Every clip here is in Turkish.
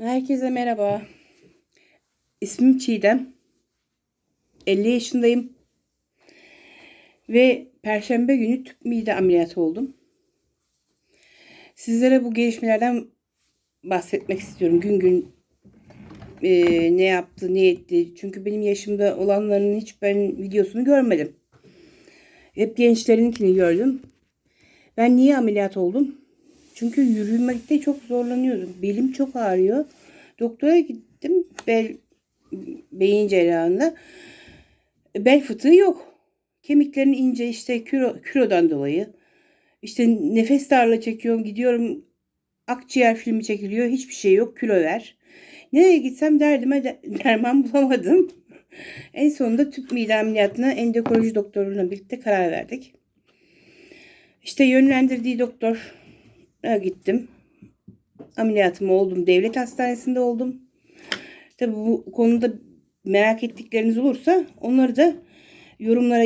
Herkese merhaba. İsmim Çiğdem. 50 yaşındayım. Ve perşembe günü tüp mide ameliyatı oldum. Sizlere bu gelişmelerden bahsetmek istiyorum. Gün gün e, ne yaptı, ne etti. Çünkü benim yaşımda olanların hiç ben videosunu görmedim. Hep gençlerinkini gördüm. Ben niye ameliyat oldum? Çünkü yürümekte çok zorlanıyordum. Belim çok ağrıyor. Doktora gittim. Bel beyin cerrahında. Bel fıtığı yok. Kemiklerin ince işte kilo, kilodan dolayı. İşte nefes darlığı çekiyorum. Gidiyorum akciğer filmi çekiliyor. Hiçbir şey yok. Kilo ver. Nereye gitsem derdime de, derman bulamadım. en sonunda tüp mide ameliyatına endokrinoloji doktoruyla birlikte karar verdik. İşte yönlendirdiği doktor gittim. Ameliyatımı oldum. Devlet hastanesinde oldum. Tabi bu konuda merak ettikleriniz olursa onları da yorumlara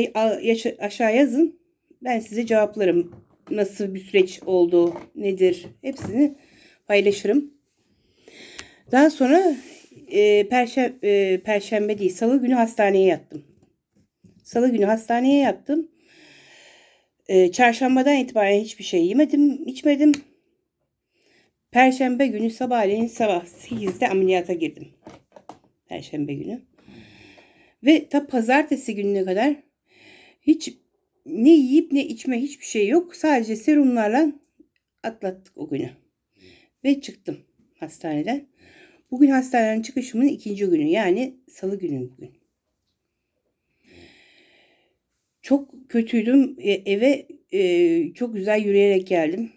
aşağı yazın. Ben size cevaplarım. Nasıl bir süreç oldu, nedir hepsini paylaşırım. Daha sonra e, perşembe, e, perşembe değil salı günü hastaneye yattım. Salı günü hastaneye yattım. E, çarşambadan itibaren hiçbir şey yemedim, içmedim. Perşembe günü sabahleyin sabah 8'de ameliyata girdim. Perşembe günü. Ve ta pazartesi gününe kadar hiç ne yiyip ne içme hiçbir şey yok. Sadece serumlarla atlattık o günü. Ve çıktım hastaneden. Bugün hastaneden çıkışımın ikinci günü. Yani salı günü bugün. Çok kötüydüm. E, eve e, çok güzel yürüyerek geldim.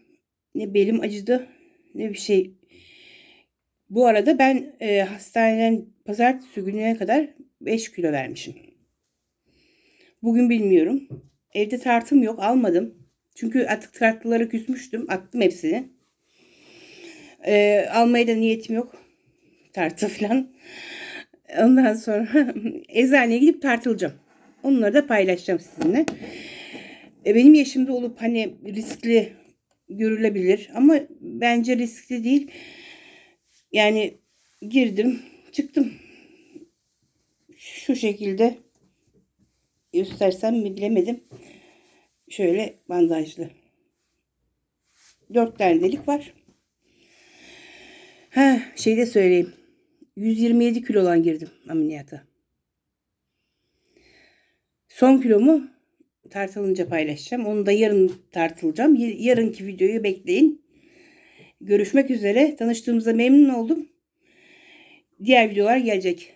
Ne belim acıdı ne bir şey. Bu arada ben e, hastaneden pazartesi gününe kadar 5 kilo vermişim. Bugün bilmiyorum. Evde tartım yok almadım. Çünkü artık tartıları küsmüştüm. Attım hepsini. E, almaya da niyetim yok. Tartı falan. Ondan sonra eczaneye gidip tartılacağım. Onları da paylaşacağım sizinle. E, benim yaşımda olup hani riskli görülebilir ama bence riskli değil. Yani girdim, çıktım. Şu şekilde göstersem mi bilemedim. Şöyle bandajlı. Dört tane delik var. Ha, şey de söyleyeyim. 127 kilodan girdim ameliyata. Son kilomu tartılınca paylaşacağım. Onu da yarın tartılacağım. Yarınki videoyu bekleyin. Görüşmek üzere. Tanıştığımıza memnun oldum. Diğer videolar gelecek.